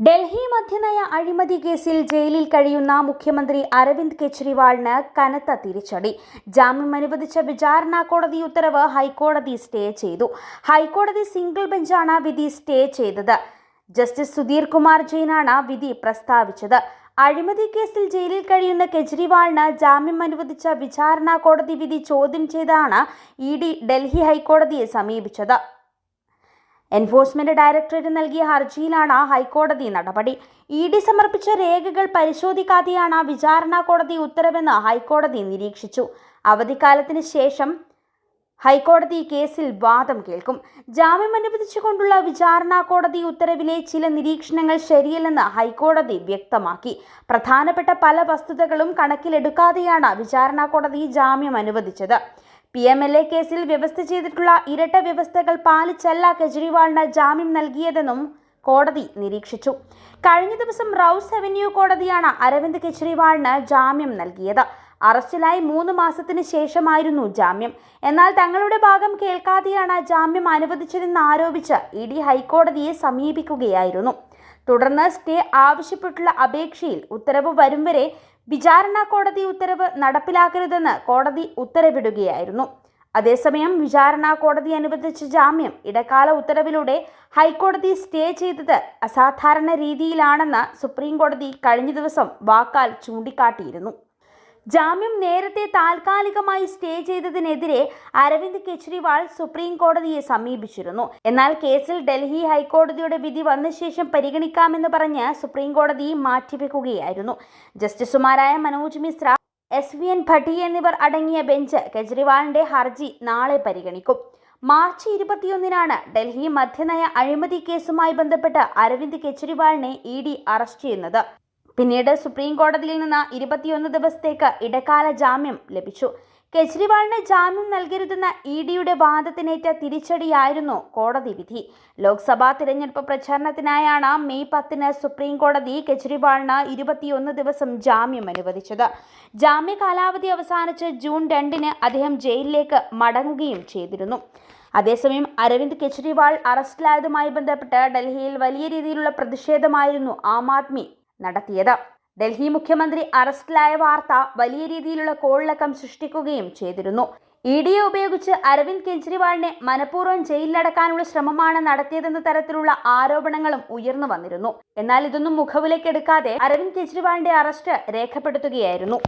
ഡൽഹി മദ്യനയ അഴിമതി കേസിൽ ജയിലിൽ കഴിയുന്ന മുഖ്യമന്ത്രി അരവിന്ദ് കെജ്രിവാളിന് കനത്ത തിരിച്ചടി. ജാമ്യം അനുവദിച്ച വിചാരണ കോടതി ഉത്തരവ് ഹൈക്കോടതി സ്റ്റേ ചെയ്തു. ഹൈക്കോടതി സിംഗിൾ ബെഞ്ചാണ് വിധി സ്റ്റേ ചെയ്തത്. ജസ്റ്റിസ് സുധീർ കുമാർ ജെയിനാണ് വിധി പ്രസ്താവിച്ചത്. അഴിമതി കേസിൽ ജയിലിൽ കഴിയുന്ന കെജ്രിവാളിന് ജാമ്യം അനുവദിച്ച വിചാരണ കോടതി വിധി ചോദ്യം ചെയ്താണ് ഇ ഡി ഡൽഹി ഹൈക്കോടതിയെ സമീപിച്ചത്. എൻഫോഴ്സ്മെന്റ് ഡയറക്ടറേറ്റ് നൽകിയ ഹർജിയിലാണ് ഹൈക്കോടതി നടപടി. ഇ ഡി സമർപ്പിച്ച രേഖകൾ പരിശോധിക്കാതെയാണ് വിചാരണ കോടതി ഉത്തരവെന്ന് ഹൈക്കോടതി നിരീക്ഷിച്ചു. അവധിക്കാലത്തിന് ശേഷം ഹൈക്കോടതി കേസിൽ വാദം കേൾക്കും. ജാമ്യം അനുവദിച്ചുകൊണ്ടുള്ള വിചാരണ കോടതി ഉത്തരവിലെ ചില നിരീക്ഷണങ്ങൾ ശരിയല്ലെന്ന് ഹൈക്കോടതി വ്യക്തമാക്കി. പ്രധാനപ്പെട്ട പല വസ്തുതകളും കണക്കിലെടുക്കാതെയാണ് വിചാരണ കോടതി ജാമ്യം അനുവദിച്ചത്. പി എം എൽ എ കേസിൽ വ്യവസ്ഥ ചെയ്തിട്ടുള്ള ഇരട്ട വ്യവസ്ഥകൾ പാലിച്ചല്ല കെജ്രിവാളിന് ജാമ്യം നൽകിയതെന്നും കോടതി നിരീക്ഷിച്ചു. കഴിഞ്ഞ ദിവസം റൌസ് അവന്യൂ കോടതിയാണ് അരവിന്ദ് കെജ്രിവാളിന് ജാമ്യം നൽകിയത്. അറസ്റ്റിലായി മൂന്ന് മാസത്തിന് ശേഷമായിരുന്നു ജാമ്യം. എന്നാൽ തങ്ങളുടെ ഭാഗം കേൾക്കാതെയാണ് ജാമ്യം അനുവദിച്ചതെന്ന് ആരോപിച്ച് ഇ ഡി ഹൈക്കോടതിയെ സമീപിക്കുകയായിരുന്നു. തുടർന്ന് സ്റ്റേ ആവശ്യപ്പെട്ടുള്ള അപേക്ഷയിൽ ഉത്തരവ് വരും വരെ വിചാരണ കോടതി ഉത്തരവ് നടപ്പിലാക്കരുതെന്ന് കോടതി ഉത്തരവിടുകയായിരുന്നു. അതേസമയം വിചാരണ കോടതി അനുവദിച്ച ജാമ്യം ഇടക്കാല ഉത്തരവിലൂടെ ഹൈക്കോടതി സ്റ്റേ ചെയ്തത് അസാധാരണ രീതിയിലാണെന്ന് സുപ്രീം കോടതി കഴിഞ്ഞ ദിവസം വാക്കാൽ ചൂണ്ടിക്കാട്ടിയിരുന്നു. ജാമ്യം നേരത്തെ താൽക്കാലികമായി സ്റ്റേ ചെയ്തതിനെതിരെ അരവിന്ദ് കെജ്രിവാൾ സുപ്രീം കോടതിയെ സമീപിച്ചിരുന്നു. എന്നാൽ കേസിൽ ഡൽഹി ഹൈക്കോടതിയുടെ വിധി വന്ന ശേഷം പരിഗണിക്കാമെന്ന് പറഞ്ഞ് സുപ്രീം കോടതി മാറ്റിവെക്കുകയായിരുന്നു. ജസ്റ്റിസുമാരായ Manoj Mishra S V N Bhatti എന്നിവർ അടങ്ങിയ ബെഞ്ച് കെജ്രിവാളിന്റെ ഹർജി നാളെ പരിഗണിക്കും. മാർച്ച് ഇരുപത്തിയൊന്നിനാണ് ഡൽഹി മദ്യനയ അഴിമതി കേസുമായി ബന്ധപ്പെട്ട് അരവിന്ദ് കെജ്രിവാളിനെ ഇ ഡി അറസ്റ്റ് ചെയ്യുന്നത്. പിന്നീട് സുപ്രീം കോടതിയിൽ നിന്ന് ഇരുപത്തിയൊന്ന് ദിവസത്തേക്ക് ഇടക്കാല ജാമ്യം ലഭിച്ചു. കെജ്രിവാളിന് ജാമ്യം നൽകരുതെന്ന ഇ ഡിയുടെ വാദത്തിനേറ്റ തിരിച്ചടിയായിരുന്നു കോടതി വിധി. ലോക്സഭാ തിരഞ്ഞെടുപ്പ് പ്രചാരണത്തിനായാണ് മെയ് പത്തിന് സുപ്രീം കോടതി കെജ്രിവാളിന് ഇരുപത്തിയൊന്ന് ദിവസം ജാമ്യം അനുവദിച്ചത്. ജാമ്യ കാലാവധി അവസാനിച്ച് ജൂൺ രണ്ടിന് അദ്ദേഹം ജയിലിലേക്ക് മടങ്ങുകയും ചെയ്തിരുന്നു. അതേസമയം അരവിന്ദ് കെജ്രിവാൾ അറസ്റ്റിലായതുമായി ബന്ധപ്പെട്ട് ഡൽഹിയിൽ വലിയ രീതിയിലുള്ള പ്രതിഷേധമായിരുന്നു ആം ആദ്മി നടത്തിയത്. ഡൽഹി മുഖ്യമന്ത്രി അറസ്റ്റിലായ വാർത്ത വലിയ രീതിയിലുള്ള കോളിളക്കം സൃഷ്ടിക്കുകയും ചെയ്തിരുന്നു. ഇ ഡി എ ഉപയോഗിച്ച് അരവിന്ദ് കെജ്രിവാളിനെ മനഃപൂർവം ജയിലിലടക്കാനുള്ള ശ്രമമാണ് നടത്തിയതെന്ന തരത്തിലുള്ള ആരോപണങ്ങളും ഉയർന്നു വന്നിരുന്നു. എന്നാൽ ഇതൊന്നും മുഖവിലേക്കെടുക്കാതെ അരവിന്ദ് കെജ്രിവാളിന്റെ അറസ്റ്റ് രേഖപ്പെടുത്തുകയായിരുന്നു.